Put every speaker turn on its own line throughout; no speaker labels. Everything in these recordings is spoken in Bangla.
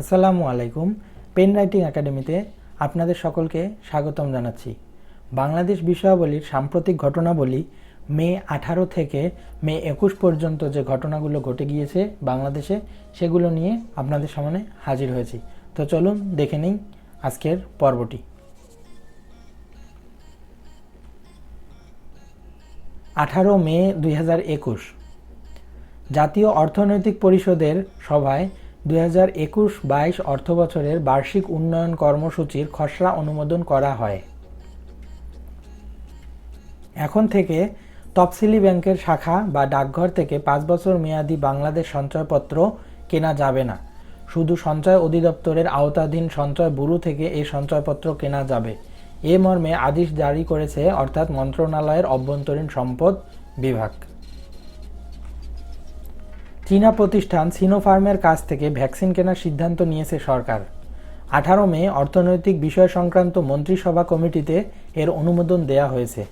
আসসালামু আলাইকুম। পেন রাইটিং একাডেমিতে আপনাদের সকলকে স্বাগতম জানাচ্ছি। বাংলাদেশ বিষয়াবলীর সাম্প্রতিক ঘটনাবলী মে আঠারো থেকে মে একুশ পর্যন্ত যে ঘটনাগুলো ঘটে গিয়েছে বাংলাদেশে, সেগুলো নিয়ে আপনাদের সামনে হাজির হয়েছি। তো চলুন দেখে নিই আজকের পর্বটি। আঠারো মে দুই হাজার একুশ। জাতীয় অর্থনৈতিক পরিষদের সভায় দুই হাজার একুশ বাইশ অর্থবছরের বার্ষিক উন্নয়ন কর্মসূচির খসড়া অনুমোদন করা হয়। এখন থেকে তফসিলি ব্যাংকের শাখা বা ডাকঘর থেকে পাঁচ বছর মেয়াদি বাংলাদেশ সঞ্চয়পত্র কেনা যাবে না। শুধু সঞ্চয় অধিদপ্তরের আওতাধীন সঞ্চয় ব্যুরো থেকে এই সঞ্চয়পত্র কেনা যাবে। এ মর্মে আদেশ জারি করেছে অর্থাৎ মন্ত্রণালয়ের অভ্যন্তরীণ সম্পদ বিভাগ। চীনা প্রতিষ্ঠান সিনোফার্মের কাছ থেকে ভ্যাকসিন কেনার সিদ্ধান্ত নিয়েছে সরকার। আঠারো মে অর্থনৈতিক বিষয় সংক্রান্ত মন্ত্রিসভা কমিটিতে এর অনুমোদন দেয়া হয়েছে।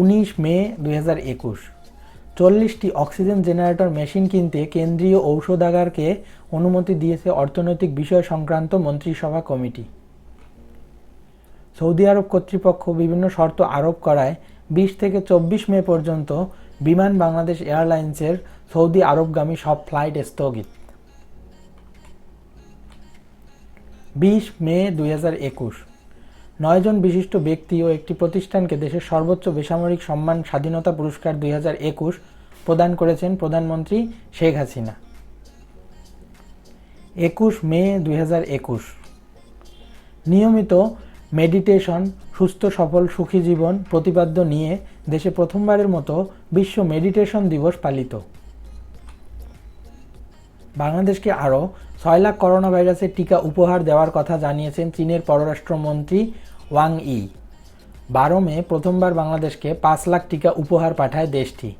উনিশ মে দুই হাজার একুশ। চল্লিশটি অক্সিজেন জেনারেটর মেশিন কিনতে কেন্দ্রীয় ঔষধাগারকে অনুমতি দিয়েছে অর্থনৈতিক বিষয় সংক্রান্ত মন্ত্রিসভা কমিটি। সৌদি আরব কর্তৃপক্ষ বিভিন্ন শর্ত আরোপ করায় বিশ থেকে চব্বিশ মে পর্যন্ত বিমান বাংলাদেশ এয়ারলাইন্সের সৌদি আরবগামী সব ফ্লাইট স্থগিত। বিশ মে দুই হাজার একুশ। নয়জন বিশিষ্ট ব্যক্তি ও একটি প্রতিষ্ঠানকে দেশের সর্বোচ্চ বেসামরিক সম্মান স্বাধীনতা পুরস্কার দুই হাজার একুশ প্রদান করেছেন প্রধানমন্ত্রী শেখ হাসিনা। একুশ মে দুই হাজার একুশ। নিয়মিত মেডিটেশন সুস্থ, সফল, সুখী জীবন প্রতিপাদ্য নিয়ে দেশে প্রথমবারের মতো বিশ্ব মেডিটেশন দিবস পালিত। বাংলাদেশকে আরও ছয় লাখ করোনা ভাইরাসের টিকা উপহার দেওয়ার কথা জানিয়েছেন চীনের পররাষ্ট্রমন্ত্রী ওয়াং ই। বারো মে প্রথমবার বাংলাদেশকে পাঁচ লাখ টিকা উপহার পাঠায় দেশটি।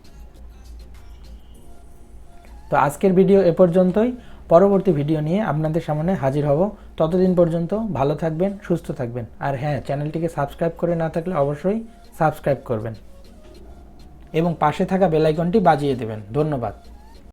তো আজকের ভিডিও এ পর্যন্তই। পরবর্তী ভিডিও নিয়ে আপনাদের সামনে হাজির হব। ততদিন পর্যন্ত ভালো থাকবেন, সুস্থ থাকবেন। আর হ্যাঁ চ্যানেলটিকে সাবস্ক্রাইব করে না থাকলে অবশ্যই সাবস্ক্রাইব করবেন। এবং পাশে থাকা বেলাইকনটি বাজিয়ে দেবেন। ধন্যবাদ।